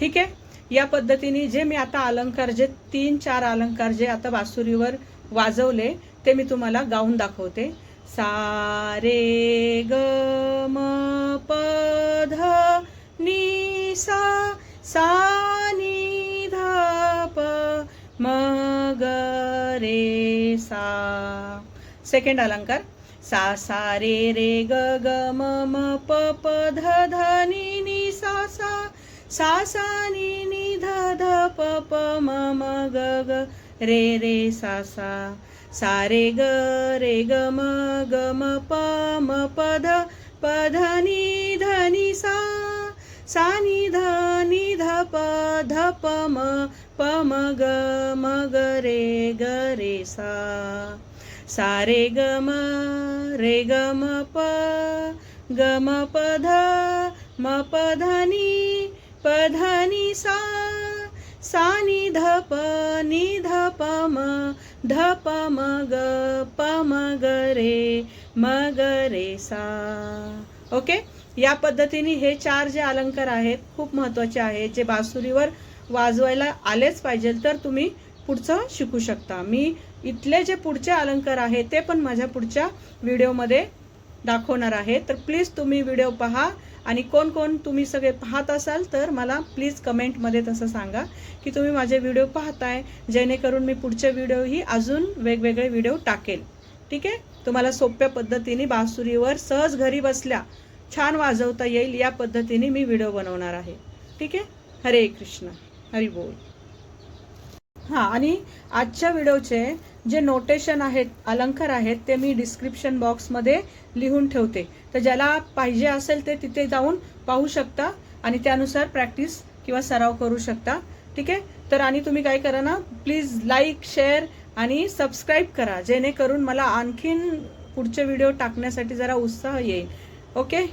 ठीक आहे? या पद्धतीने जे मी आता अलंकार जे तीन चार अलंकार जे आता बासुरीवर वाजवले ते मी तुम्हाला गाऊन दाखवते. सा रे ग म प ध नि सा सा नि ध प म ग रे सा. सेकंड अलंकार. सा सा रे रे ग ग म म प प ध ध नी नी सा सा. सा सा नि नि ध ध प प म म ग ग रे रे सा सा सा रे ग रे ग म ग म प म प ध प ध नि ध नि सा सा नि ध नि ध प ध प म प म ग म ग रे ग रे सा सा रे ग म रे ग म प ग म प ध म प ध नि प ध सा सा नि प नि ध प म ध प म ग प म ग रे म ग रे सा. ओके? या पद्धतीने हे चार जे अलंकार आहेत खूप महत्त्वाचे आहेत जे बासुरीवर वाजवायला आलेच पाहिजे तर तुम्ही पुढचं शिकू शकता. मी इथले जे पुढचे अलंकार आहेत ते पण माझ्या पुढच्या व्हिडिओमध्ये दाखवणार आहे. तर प्लीज तुम्ही व्हिडिओ पहा आणि कोण कोण तुम्ही सगळे पाहत असाल तर मला प्लीज कमेंटमध्ये तसं सांगा की तुम्ही माझे व्हिडिओ पाहताय जेणेकरून मी पुढचे व्हिडिओही अजून वेगवेगळे व्हिडिओ टाकेल. ठीक आहे? तुम्हाला सोप्या पद्धतीने बासुरीवर सहज घरी बसल्या छान वाजवता येईल या पद्धतीने मी व्हिडिओ बनवणार आहे. ठीक आहे? हरे कृष्ण. हरी बोल. हां आणि आजच्या व्हिडिओचे जे नोटेशन आहेत अलंकार आहेत ते मी डिस्क्रिप्शन बॉक्समध्ये लिहून ठेवते. तर ज्याला पाहिजे असेल ते तिथे जाऊन पाहू शकता आणि त्यानुसार प्रॅक्टिस किंवा सराव करू शकता. ठीक आहे? तर आणि तुम्ही काय करा ना प्लीज लाईक शेअर आणि सबस्क्राईब करा. जेणेकरून मला आणखीन पुढचे व्हिडिओ टाकण्यासाठी जरा उत्साह येईल. ओके